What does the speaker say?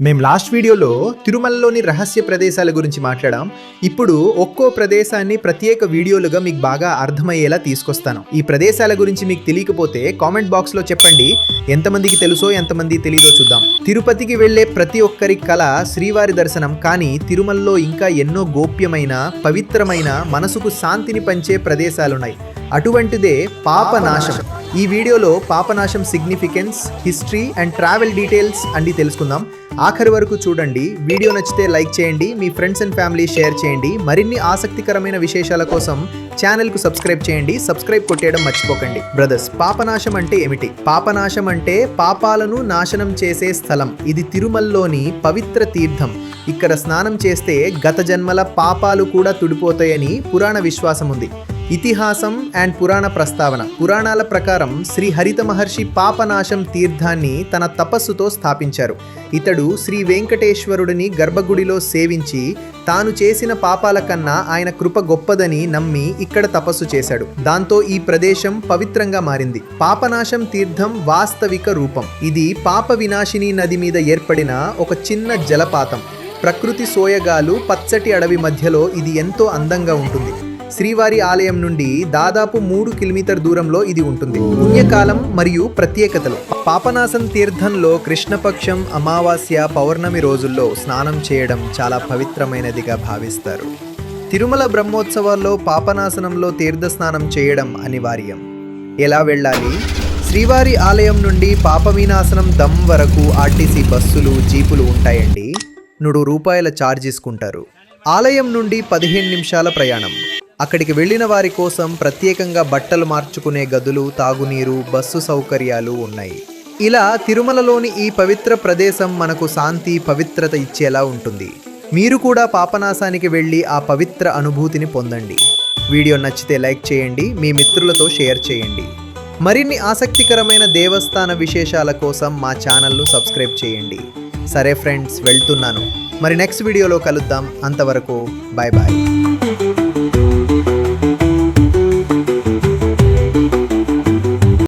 మేము లాస్ట్ వీడియోలో తిరుమలలోని రహస్య ప్రదేశాల గురించి మాట్లాడాం. ఇప్పుడు ఒక్కో ప్రదేశాన్ని ప్రత్యేక వీడియోలుగా మీకు బాగా అర్థమయ్యేలా తీసుకొస్తాను. ఈ ప్రదేశాల గురించి మీకు తెలియకపోతే కామెంట్ బాక్స్లో చెప్పండి. ఎంతమందికి తెలుసో ఎంతమంది తెలియదో చూద్దాం. తిరుపతికి వెళ్ళే ప్రతి ఒక్కరి కళ శ్రీవారి దర్శనం. కానీ తిరుమలలో ఇంకా ఎన్నో గోప్యమైన పవిత్రమైన మనసుకు శాంతిని పంచే ప్రదేశాలున్నాయి. అటువంటిదే పాపనాశం. ఈ వీడియోలో Papanasam significance history and travel details అన్ని తెలుసుకుందాం. ఆఖరి వరకు చూడండి. వీడియో నచ్చితే లైక్ చేయండి. మీ ఫ్రెండ్స్ అండ్ ఫ్యామిలీ షేర్ చేయండి. మరిన్ని ఆసక్తికరమైన విశేషాల కోసం ఛానల్కు సబ్స్క్రైబ్ చేయండి. సబ్స్క్రైబ్ కొట్టేయడం మర్చిపోకండి. బ్రదర్స్ పాపనాశం అంటే ఏమిటి? పాపనాశం అంటే పాపాలను నాశనం చేసే స్థలం. ఇది తిరుమలలోని పవిత్ర తీర్థం. ఇక్కడ స్నానం చేస్తే గత జన్మల పాపాలు కూడా తుడిపోతాయని పురాణ విశ్వాసం ఉంది ఇతిహాసం అండ్ పురాణ ప్రస్తావన. పురాణాల ప్రకారం శ్రీ హరిత మహర్షి పాపనాశం తీర్థాన్ని తన తపస్సుతో స్థాపించారు. ఇతడు శ్రీ వెంకటేశ్వరుడిని గర్భగుడిలో సేవించి తాను చేసిన పాపాల కన్నా ఆయన కృప గొప్పదని నమ్మి ఇక్కడ తపస్సు చేశాడు. దాంతో ఈ ప్రదేశం పవిత్రంగా మారింది. పాపనాశం తీర్థం వాస్తవిక రూపం. ఇది పాప వినాశిని నది మీద ఏర్పడిన ఒక చిన్న జలపాతం. ప్రకృతి సోయగాలు పచ్చటి అడవి మధ్యలో ఇది ఎంతో అందంగా ఉంటుంది. శ్రీవారి ఆలయం నుండి దాదాపు మూడు కిలోమీటర్ దూరంలో ఇది ఉంటుంది. పుణ్యకాలం మరియు ప్రత్యేకతలు. పాపనాశం తీర్థంలో కృష్ణపక్షం అమావాస్య పౌర్ణమి రోజుల్లో స్నానం చేయడం చాలా పవిత్రమైనదిగా భావిస్తారు. తిరుమల బ్రహ్మోత్సవాల్లో పాపనాశనంలో తీర్థ స్నానం చేయడం అనివార్యం. ఎలా వెళ్ళాలి? శ్రీవారి ఆలయం నుండి పాపవినాశనం దమ్ వరకు ఆర్టీసీ బస్సులు జీపులు ఉంటాయండి. నూరు రూపాయల ఛార్జ్ తీసుకుంటారు ఆలయం నుండి పదిహేను నిమిషాల ప్రయాణం. అక్కడికి వెళ్ళిన వారి కోసం ప్రత్యేకంగా బట్టలు మార్చుకునే గదులు తాగునీరు బస్సు సౌకర్యాలు ఉన్నాయి. ఇలా తిరుమలలోని ఈ పవిత్ర ప్రదేశం మనకు శాంతి పవిత్రత ఇచ్చేలా ఉంటుంది. మీరు కూడా పాపనాశానికి వెళ్ళి ఆ పవిత్ర అనుభూతిని పొందండి. వీడియో నచ్చితే లైక్ చేయండి మీ మిత్రులతో షేర్ చేయండి. మరిన్ని ఆసక్తికరమైన దేవస్థాన విశేషాల కోసం మా ఛానల్ను సబ్స్క్రైబ్ చేయండి. సరే ఫ్రెండ్స్ వెళ్తున్నాను. మరి నెక్స్ట్ వీడియోలో కలుద్దాం. అంతవరకు బాయ్ బాయ్